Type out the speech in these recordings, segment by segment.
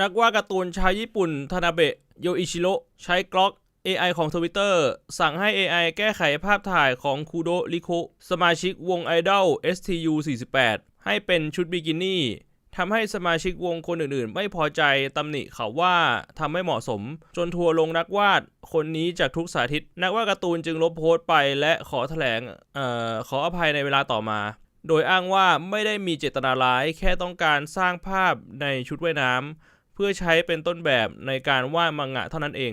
นักวาดการ์ตูนชาวญี่ปุ่นทานาเบะโยอิชิโร่ใช้กล็อก AI ของ Twitter สั่งให้ AI แก้ไขภาพถ่ายของคูโดริโคสมาชิกวงไอดอล STU 48 ให้เป็นชุดบิกินี่ทำให้สมาชิกวงคนอื่นๆ ไม่พอใจตำหนิเขาว่าทำไม่เหมาะสม จนทัวร์ลงนักวาดคนนี้จากทุกสาธิต นักวาดการ์ตูนจึงลบโพสต์ไปและขอแถลงออขออภัยในเวลาต่อมา โดยอ้างว่าไม่ได้มีเจตนาร้ายแค่ต้องการสร้างภาพในชุดว่ายน้ำ เพื่อใช้เป็นต้นแบบในการวาดมังงะเท่านั้นเอง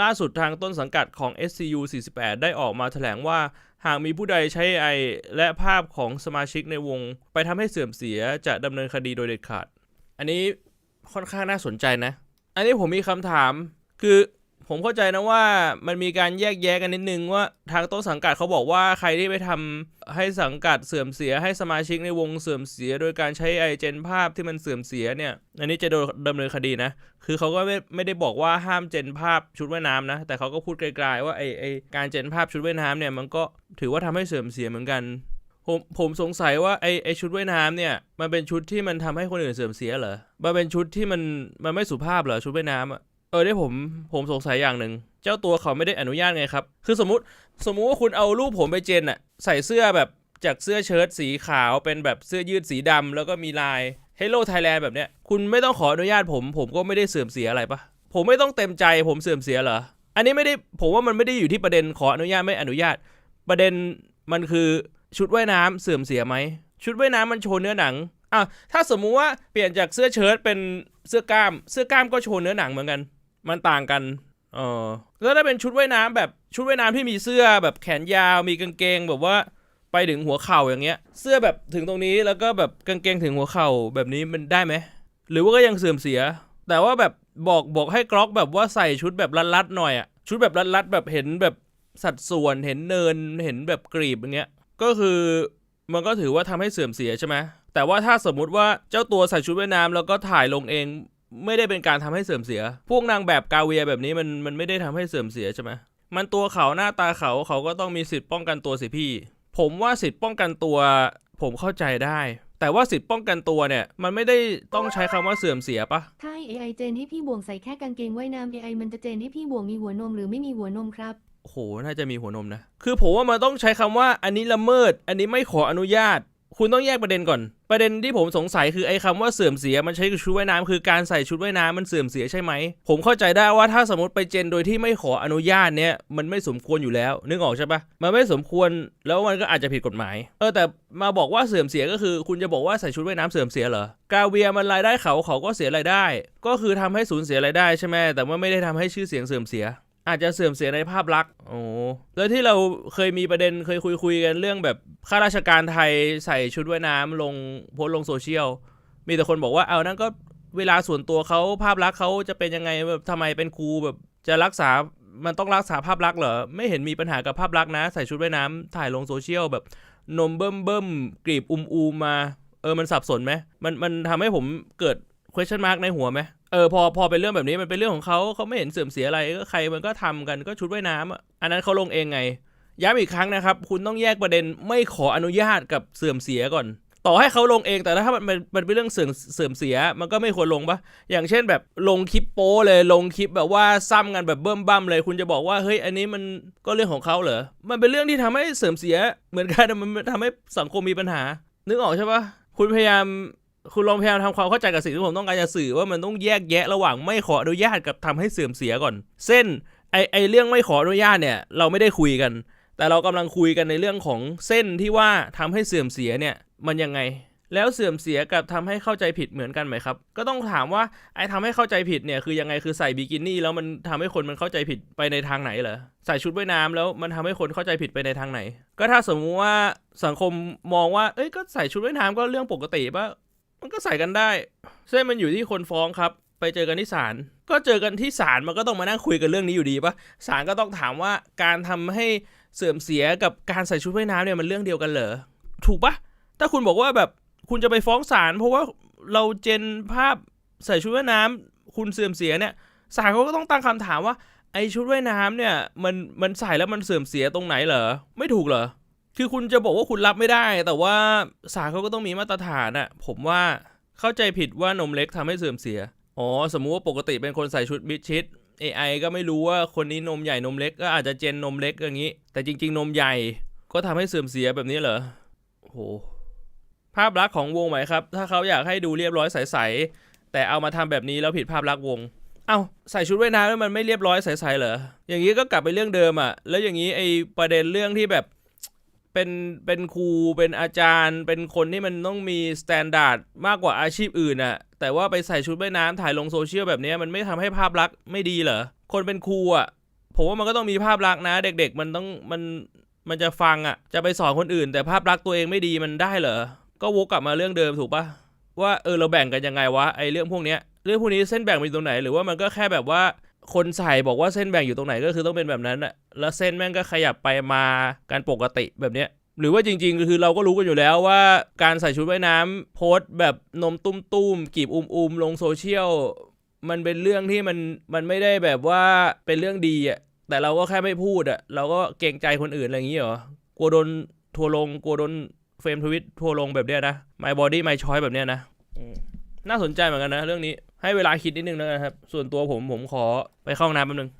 ล่าสุดทางต้นสังกัดของ SCU 48 ได้ออกมาแถลงว่า หากมีผู้ใดใช้ AI และภาพของสมาชิกในวง ไปทำให้เสื่อมเสียจะดำเนินคดีโดยเด็ดขาด อันนี้ค่อนข้างน่าสนใจนะ อันนี้ผมมีคำถามคือ ผมเข้าใจนะว่ามันมีการแยกแยะกันนิดนึงว่าทางต้นสังกัดเขาบอกว่าใครที่ไปทำให้สังกัดเสื่อมเสียให้สมาชิกในวงเสื่อมเสีย โดยการใช้ไอเจนภาพที่มันเสื่อมเสียเนี่ย อันนี้จะโดนดำเนินคดีนะ คือเขาก็ไม่ไม่ได้บอกว่าห้ามเจนภาพชุดว่ายน้ำนะ แต่เขาก็พูดไกลๆว่าไอไอการเจนภาพชุดว่ายน้ำเนี่ยมันก็ถือว่าทำให้เสื่อมเสียเหมือนกัน ผมผมสงสัยว่าไอไอชุดว่ายน้ำเนี่ยมันเป็นชุดที่มันทำให้คนอื่นเสื่อมเสียเหรอ มันเป็นชุดที่มันมันไม่สุภาพเหรอชุดว่ายน้ำอะ เออได้ผมผมสงสัยอย่างหนึ่งเจ้าตัวเขาไม่ได้อนุญาตไงครับ คือสมมติสมมุติว่าคุณเอารูปผมไปเจนอะใส่เสื้อแบบจากเสื้อเชิ้ตสีขาวเป็นแบบเสื้อยืดสีดำแล้วก็มีลาย Hello Thailand แบบเนี้ยคุณไม่ต้องขออนุญาตผม ผมก็ไม่ได้เสื่อมเสียอะไรปะผมไม่ต้องเต็มใจผมเสื่อมเสียเหรออันนี้ไม่ได้ผมว่ามันไม่ได้อยู่ที่ประเด็นขออนุญาตไม่อนุญาต ประเด็นมันคือชุดว่ายน้ำเสื่อมเสียไหมชุดว่ายน้ำมันโชว์เนื้อหนังอะถ้าสมมุติว่าเปลี่ยนจากเสื้อเชิ้ตเป็นเสื้อกล้าม เสื้อกล้ามก็โชว์เนื้อหนังเหมือนกัน มันต่างกันเออแล้วถ้าเป็นชุดว่ายน้ำแบบชุดว่ายน้ำที่มีเสื้อแบบแขนยาว มีกางเกงแบบว่าไปถึงหัวเข่าอย่างเงี้ย เสื้อแบบถึงตรงนี้แล้วก็แบบกางเกงถึงหัวเข่าแบบนี้มันได้ไหมหรือว่าก็ยังเสื่อมเสีย แต่ว่าแบบบอกบอกให้กล็อกแบบว่าใส่ชุดแบบรัดๆหน่อยอะชุดแบบรัดๆแบบเห็นแบบสัดส่วนเห็นเนินเห็นแบบกรีบอย่างเงี้ย ก็คือมันก็ถือว่าทำให้เสื่อมเสียใช่ไหมแต่ว่าถ้าสมมุติว่าเจ้าตัวใส่ชุดว่ายน้ำแล้วก็ถ่ายลงเอง ไม่ได้เป็นการทำให้เสื่อมเสีย พวกนางแบบกาเวียแบบนี้มันมันไม่ได้ทำให้เสื่อมเสียใช่ไหมมันตัวเขาหน้าตาเขาเขาก็ต้องมีสิทธิ์ป้องกันตัวสิพี่ ผมว่าสิทธิ์ป้องกันตัว ผมเข้าใจได้ แต่ว่าสิทธิ์ป้องกันตัวเนี่ย มันไม่ได้ต้องใช้คำว่าเสื่อมเสียปะถ้า AI เจนให้พี่บวงใส่แค่กางเกงว่ายน้ำ AI มันจะเจนให้พี่บวงมีหัวนมหรือไม่มีหัวนมครับโอ้โหน่าจะมีหัวนมนะ คือผมว่ามันต้องใช้คำว่าอันนี้ละเมิด อันนี้ไม่ขออนุญาต คุณต้องแยกประเด็นก่อน ประเด็นที่ผมสงสัยคือไอ้คำว่าเสื่อมเสียมันใช้กับชุดว่ายน้ำคือการใส่ชุดว่ายน้ำมันเสื่อมเสียใช่ไหม ผมเข้าใจได้ว่าถ้าสมมติไปเจนโดยที่ไม่ขออนุญาตเนี่ยมันไม่สมควรอยู่แล้ว นึกออกใช่ปะมันไม่สมควรแล้วมันก็อาจจะผิดกฎหมาย เออแต่มาบอกว่าเสื่อมเสียก็คือ คุณจะบอกว่าใส่ชุดว่ายน้ำเสื่อมเสียเหรอกาเวียมันรายได้เขาเขาก็เสียรายได้ ก็คือทำให้สูญเสียรายได้ใช่ไหมแต่ว่าไม่ได้ทำให้ชื่อเสียงเสื่อมเสีย อาจจะเสื่อมเสียในภาพลักษณ์โอ้แล้วที่เราเคยมีประเด็นเคยคุยคุยกันเรื่องแบบข้าราชการไทยใส่ชุดว่ายน้ำลงโพสลงโซเชียล มีแต่คนบอกว่าเอานั่นก็เวลาส่วนตัวเขาภาพลักษณ์เขาจะเป็นยังไงแบบทำไมเป็นครูแบบจะรักษามันต้องรักษาภาพลักษณ์เหรอ ไม่เห็นมีปัญหากับภาพลักษณ์นะ ใส่ชุดว่ายน้ำถ่ายลงโซเชียลแบบนมเบิ่มเบิ่มกรีบอุมอูมมา เออมันสับสนไหมมันมันทำให้ผมเกิด question mark ในหัวไหม เออพอพอเป็นเรื่องแบบนี้มันเป็นเรื่องของเขาเขาไม่เห็นเสื่อมเสียอะไรก็ใครมันก็ทำกันก็ชุดว่ายน้ำอะอันนั้นเขาลงเองไง ย้ำอีกครั้งนะครับ คุณต้องแยกประเด็นไม่ขออนุญาตกับเสื่อมเสียก่อน ต่อให้เขาลงเองแต่ถ้ามันมันมันเป็นเรื่องเสื่อมเสื่อมเสีย มันก็ไม่ควรลงปะอย่างเช่นแบบลงคลิปโป้เลยลงคลิปแบบว่าซ้ำกันแบบเบิ่มบั้มเลย คุณจะบอกว่าเฮ้ยอันนี้มันก็เรื่องของเขาเหรอมันเป็นเรื่องที่ทำให้เสื่อมเสีย เหมือนกันมันทำให้สังคมมีปัญหา นึกออกใช่ปะคุณพยายาม คุณลองพยายามทำความเข้าใจกับสิ่งที่ผมต้องการจะสื่อว่ามันต้องแยกแยะระหว่างไม่ขออนุญาตกับทำให้เสื่อมเสียก่อน เส้นไอไอเรื่องไม่ขออนุญาตเนี่ยเราไม่ได้คุยกัน แต่เรากำลังคุยกันในเรื่องของเส้นที่ว่าทำให้เสื่อมเสียเนี่ยมันยังไง แล้วเสื่อมเสียกับทำให้เข้าใจผิดเหมือนกันไหมครับ ก็ต้องถามว่าไอ้ทำให้เข้าใจผิดเนี่ยคือยังไงคือใส่บิกินี่แล้วมันทำให้คนมันเข้าใจผิดไปในทางไหนเหรอใส่ชุดว่ายน้ำแล้วมันทำให้คนเข้าใจผิดไปในทางไหน ก็ถ้าสมมุติว่าสังคมมองว่าเอ้ยก็ใส่ชุดว่ายน้ำก็เรื่องปกติปะ มันก็ใส่กันได้เส้นมันอยู่ที่คนฟ้องครับ ไปเจอกันที่ศาลก็เจอกันที่ศาลมันก็ต้องมานั่งคุยกันเรื่องนี้อยู่ดีปะศาลก็ต้องถามว่าการทำให้เสื่อมเสียกับการใส่ชุดว่ายน้ำเนี่ยมันเรื่องเดียวกันเหรอถูกปะถ้าคุณบอกว่าแบบคุณจะไปฟ้องศาลเพราะว่าเราเจนภาพใส่ชุดว่ายน้ำคุณเสื่อมเสียเนี่ยศาลเขาก็ต้องตั้งคำถามว่าไอชุดว่ายน้ำเนี่ยมันมันใส่แล้วมันเสื่อมเสียตรงไหนเหรอไม่ถูกเหรอ คือคุณจะบอกว่าคุณรับไม่ได้ แต่ว่าศาลเขาก็ต้องมีมาตรฐานอะผมว่าเข้าใจผิดว่านมเล็กทำให้เสื่อมเสีย อ๋อ สมมุติว่าปกติเป็นคนใส่ชุดมิดชิด AI ก็ไม่รู้ว่าคนนี้นมใหญ่นมเล็กก็อาจจะเจนนมเล็กอย่างนี้ แต่จริง ๆ นมใหญ่ก็ทำให้เสื่อมเสียแบบนี้เหรอโอ้โหภาพลักษณ์ของวงไหมครับ ถ้าเขาอยากให้ดูเรียบร้อยใสๆแต่เอามาทำแบบนี้แล้วผิดภาพลักษณ์วงเอ้าใส่ชุดว่ายน้ำแล้วมันไม่เรียบร้อยใสๆเหรออย่างนี้ก็กลับไปเรื่องเดิมอะแล้วอย่างนี้ไอประเด็นเรื่องที่แบบ เป็นเป็นครูเป็นอาจารย์ เป็นคนที่มันต้องมีสแตนดาร์ดมากกว่าอาชีพอื่นอะแต่ว่าไปใส่ชุดว่ายน้ำถ่ายลงโซเชียลแบบนี้มันไม่ทำให้ภาพลักษณ์ไม่ดีเหรอคนเป็นครูอะผมว่ามันก็ต้องมีภาพลักษณ์นะ เด็ก ๆ มันต้องมันมันจะฟังอะจะไปสอนคนอื่น แต่ภาพลักษณ์ตัวเองไม่ดีมันได้เหรอก็วกกลับมาเรื่องเดิมถูกปะว่าเออเราแบ่งกันยังไงวะไอเรื่องพวกเนี้ยเรื่องพวกนี้เส้นแบ่งมันตรงไหนหรือว่ามันก็แค่แบบว่า คนใส่บอกว่าเส้นแบ่งอยู่ตรงไหนก็คือต้องเป็นแบบนั้นอะแล้วเส้นแม่งก็ขยับไปมาการปกติแบบเนี้ยหรือว่าจริงๆ คือเราก็รู้กันอยู่แล้วว่าการใส่ชุดว่ายน้ำโพสต์แบบนมตุ้มๆกีบอุ้มๆลงโซเชียลมันเป็นเรื่องที่มันมันไม่ได้แบบว่าเป็นเรื่องดีอะแต่เราก็แค่ไม่พูดอะเราก็เกรงใจคนอื่นอะไรอย่างงี้เหรอกลัวโดนทัวลงกลัวโดนเฟรมทวิตทัวลงแบบเนี้ยนะ my body my choice แบบเนี้ยนะ น่าสนใจเหมือนกันนะเรื่องนี้ให้เวลาคิดนิดนึงนะครับ ส่วนตัวผมผมขอไปเข้าห้องน้ำแป๊บนึง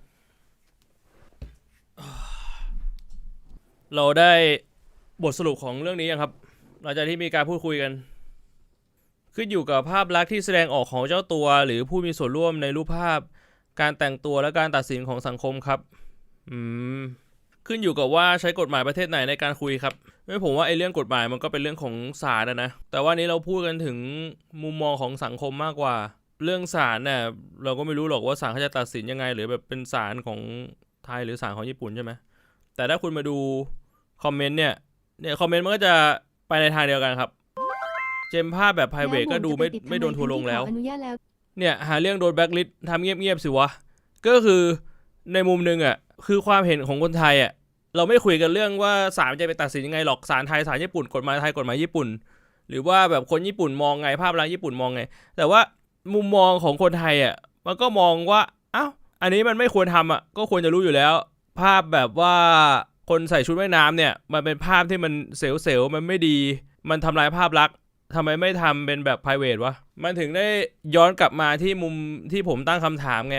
เราได้บทสรุปของเรื่องนี้ยังครับ หลังจากที่มีการพูดคุยกันขึ้นอยู่กับภาพลักษณ์ที่แสดงออกของเจ้าตัว หรือผู้มีส่วนร่วมในรูปภาพ การแต่งตัวและการตัดสินของสังคมครับ อืม ขึ้นอยู่กับว่าใช้กฎหมายประเทศไหนในการคุยครับ ไม่ผมว่าไอ้เรื่องกฎหมายมันก็เป็นเรื่องของศาลนะนะแต่ว่านี้เราพูดกันถึงมุมมองของสังคมมากกว่า เรื่องศาลเนี่ยเราก็ไม่รู้หรอกว่าศาลเขาจะตัดสินยังไง หรือแบบเป็นศาลของไทยหรือศาลของญี่ปุ่นใช่ไหมแต่ถ้าคุณมาดูคอมเมนต์เนี่ยเนี่ยคอมเมนต์มันก็จะไปในทางเดียวกันครับ เจมภาพแบบ p r i v a t ก็ดูไม่ไม่โดนทัวร์ลงแล้ว เนี่ยหาเรื่องโดนแบ็กลิสทำเงียบๆสิวะ ก็คือในมุมหนึงอะคือความเห็นของคนไทยอะ เราไม่คุยกันเรื่องว่าศาลจะไปตัดสินยังไงหรอกศาลไทยศาลญี่ปุ่นกฎหมายไทยกฎหมายญี่ปุ่น หรือว่าแบบคนญี่ปุ่นมองไงภาพลักษณ์ญี่ปุ่นมองไง แต่ว่ามุมมองของคนไทยอะมันก็มองว่าอ้าวอันนี้มันไม่ควรทำอะก็ควรจะรู้อยู่แล้ว ภาพแบบว่าคนใส่ชุดว่ายน้ำเนี่ย มันเป็นภาพที่มันเซลล์ๆมันไม่ดี มันทำลายภาพลักษณ์ทำไมไม่ทำเป็นแบบ p r i v a t วะมันถึงได้ย้อนกลับมาที่มุมที่ผมตั้งคำถามไง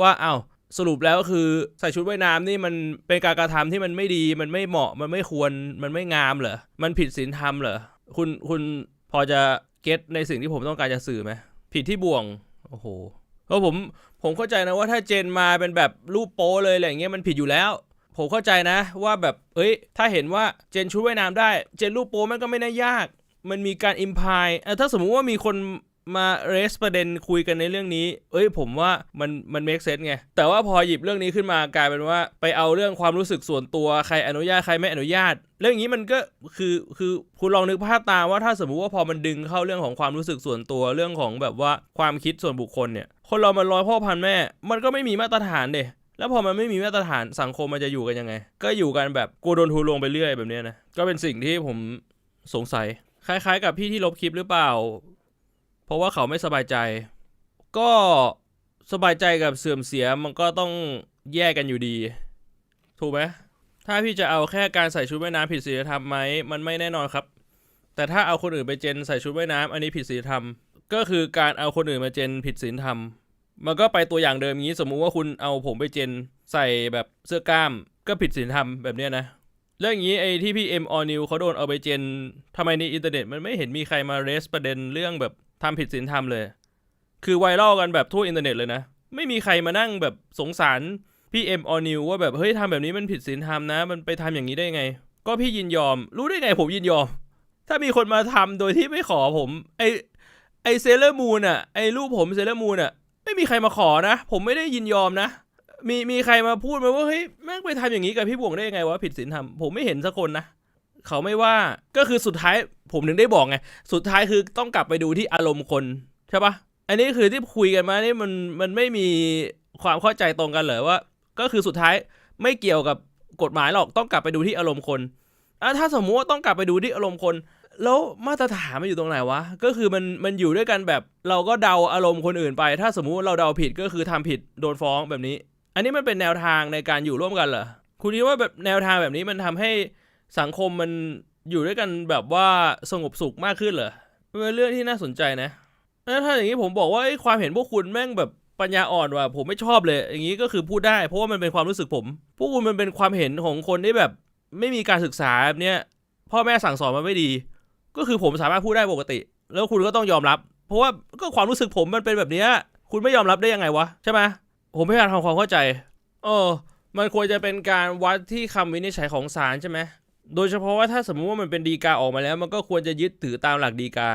ว่าอ้าว สรุปแล้วคือใส่ชุดว่ายน้ำนี่มันเป็นการกระทำที่มันไม่ดีมันไม่เหมาะมันไม่ควรมันไม่งามเหรอมันผิดศีลธรรมเหรอคุณคุณพอจะเก็ตในสิ่งที่ผมต้องการจะสื่อไหมผิดที่บ่วงโอ้โหเพราะผมผมเข้าใจนะว่าถ้าเจนมาเป็นแบบรูปโป้เลยอะไรเงี้ยมันผิดอยู่แล้ว ผมเข้าใจนะว่าแบบเอ้ย ถ้าเห็นว่าเจนชุดว่ายน้ำได้ เจนรูปโป้มันก็ไม่น่ายาก มันมีการอิมพายถ้าสมมุติว่ามีคน มาเรสประเด็นคุยกันในเรื่องนี้ เอ้ยผมว่ามันมัน make sense ไง แต่ว่าพอหยิบเรื่องนี้ขึ้นมากลายเป็นว่า ไปเอาเรื่องความรู้สึกส่วนตัวใครอนุญาตใครไม่อนุญาต เรื่องนี้มันก็คือคือคุณลองนึกภาพตามว่าถ้าสมมุติว่าพอมันดึงเข้าเรื่องของความรู้สึกส่วนตัวเรื่องของแบบว่าความคิดส่วนบุคคลเนี่ย คนเรามันร้อยพ่อพันแม่ มันก็ไม่มีมาตรฐานเดแล้วพอมันไม่มีมาตรฐานสังคมมันจะอยู่กันยังไง ก็อยู่กันแบบกูโดนทูลงไปเรื่อยแบบนี้นะ ก็เป็นสิ่งที่ผมสงสัย คล้ายๆ กับพี่ที่ลบคลิปหรือเปล่า เพราะว่าเขาไม่สบายใจ ก็สบายใจกับเสื่อมเสียมันก็ต้องแยกกันอยู่ดี ถูกไหมถ้าพี่จะเอาแค่การใส่ชุดว่ายน้ำผิดศีลธรรมไหมมันไม่แน่นอนครับ แต่ถ้าเอาคนอื่นไปเจนใส่ชุดว่ายน้ำอันนี้ผิดศีลธรรม ก็คือการเอาคนอื่นมาเจนผิดศีลธรรม มันก็ไปตัวอย่างเดิมงี้สมมุติว่าคุณเอาผมไปเจนใส่แบบเสื้อกล้ามก็ผิดศีลธรรมแบบเนี้ยนะเรื่องนี้ไอ้ที่พี่เอ็มออนิวเขาโดนเอาไปเจนทำไมในอินเทอร์เน็ตมันไม่เห็นมีใครมาเรสประเด็นเรื่องแบบ ทำผิดศีลธรรมเลย คือไวรัลกันแบบทั่วอินเทอร์เน็ตเลยนะ ไม่มีใครมานั่งแบบสงสารพี่เอ็มออนิวว่าแบบเฮ้ยทำแบบนี้มันผิดศีลธรรมนะ มันไปทำอย่างนี้ได้ไง ก็พี่ยินยอม รู้ได้ไงผมยินยอม ถ้ามีคนมาทำโดยที่ไม่ขอผม ไอไอเซเลอร์มูนอะไอรูปผมเซเลอร์มูนอะไม่มีใครมาขอนะ ผมไม่ได้ยินยอมนะมีมีใครมาพูดไหมว่าเฮ้ยแม่งไปทำอย่างนี้กับพี่บวงได้ยังไงวะผิดศีลธรรมผมไม่เห็นสักคนนะ เขาไม่ว่าก็คือสุดท้ายผมถึงได้บอกไง สุดท้ายคือต้องกลับไปดูที่อารมณ์คนใช่ปะอันนี้คือที่คุยกันมานี่มันมันไม่มีความเข้าใจตรงกันเหรอว่า ก็คือสุดท้ายไม่เกี่ยวกับกฎหมายหรอกต้องกลับไปดูที่อารมณ์คนอะถ้าสมมุติว่าต้องกลับไปดูที่อารมณ์คน แล้วมาตรฐานมันอยู่ตรงไหนวะก็คือมันมันอยู่ด้วยกันแบบเราก็เดาอารมณ์คนอื่นไป ถ้าสมมุติเราเดาผิดก็คือทำผิดโดนฟ้องแบบนี้ อันนี้มันเป็นแนวทางในการอยู่ร่วมกันเหรอคุณคิดว่าแบบแนวทางแบบนี้มันทำให้ สังคมมันอยู่ด้วยกันแบบว่าสงบสุขมากขึ้นเหรอเป็นเรื่องที่น่าสนใจนะถ้าอย่างนี้ผมบอกว่าความเห็นพวกคุณแม่งแบบปัญญาอ่อนว่ะผมไม่ชอบเลย อย่างนี้ก็คือพูดได้ เพราะว่ามันเป็นความรู้สึกผม พวกคุณมันเป็นความเห็นของคนที่แบบไม่มีการศึกษาแบบเนี้ยพ่อแม่สั่งสอนมาไม่ดี ก็คือผมสามารถพูดได้ปกติ แล้วคุณก็ต้องยอมรับ เพราะว่าก็ความรู้สึกผมมันเป็นแบบเนี้ยคุณไม่ยอมรับได้ยังไงวะใช่ไหมผมพยายามทำความเข้าใจเออมันควรจะเป็นการวัดที่คำวินิจฉัยของศาลใช่ไหม โดยเฉพาะว่าถ้าสมมุติว่ามันเป็นดีกาออกมาแล้ว มันก็ควรจะยึดถือตามหลักดีกา